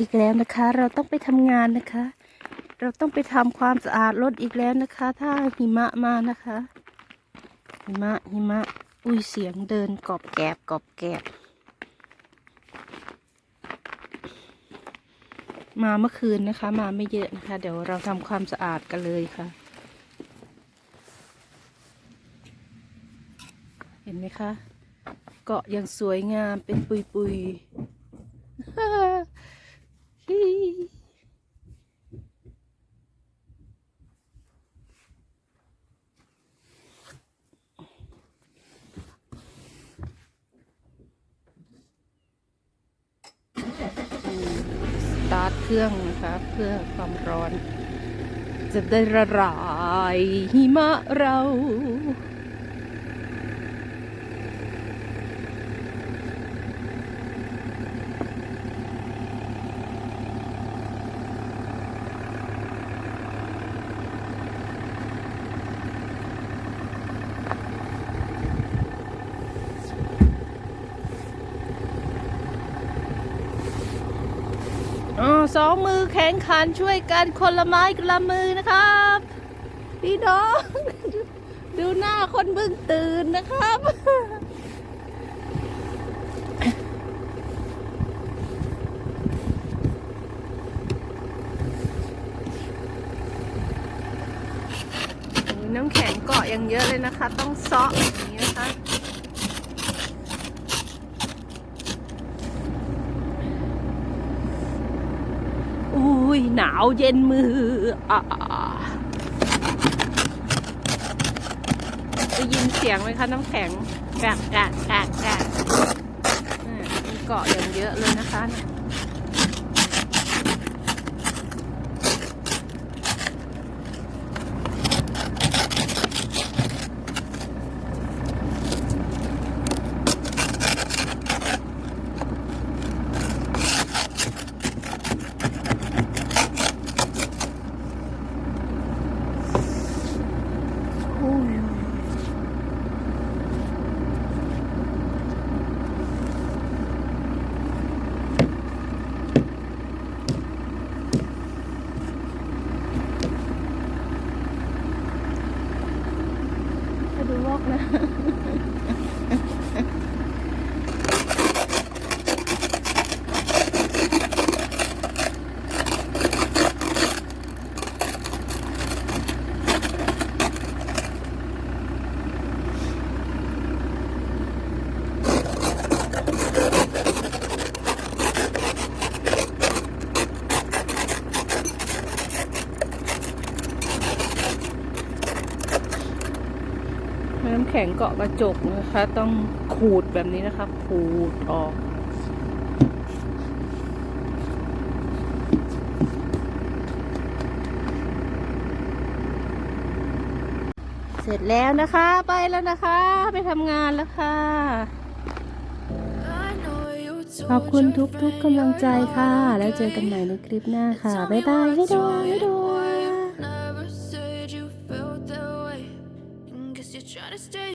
อีกแล้วนะคะ เราต้องไปทำงานนะคะ เราต้องไปทำความสะอาดรถอีกแล้วนะคะ ถ้าหิมะมานะคะ หิมะหิมะ อุ้ยเสียงเดินกอบแกบกอบแกบมาเมื่อคืนนะคะ มาไม่เยอะนะคะ เดี๋ยวเราทำความสะอาดกันเลยค่ะ เห็นไหมคะ เกาะยังสวยงามเป็นปุยๆ ตาร์ทเครื่องนะคะเพื่อความร้อน จะได้ละลายหิมะเรา ออสองมือแข่งขันช่วยกันคนละไม้คนละมือนะครับพี่น้อง ดูหน้าคนเพิ่งตื่นนะครับ น้ำแข็งเกาะอยังเยอะเลยนะคะ ต้องซาะอย่างนี้นะคะ อุ้ ยหนาวเย็นมืออ่าได้ยินเสียงไหมคะน้ำแข็งแกะแกะแกะแกะอ่ามีเกาะอย่างเยอะเลยนะคะเนี่ย No. แข็งเกาะกระจกนะคะ ต้องขูดแบบนี้นะคะขูดออกเสร็จแล้วนะคะ ไปแล้วนะคะ ไปทำงานแล้วค่ะ ขอบคุณทุกๆกำลังใจค่ะ แล้วเจอกันใหม่ในคลิปหน้าค่ะ บ๊ายบาย ให้ดูให้ดู gotta stay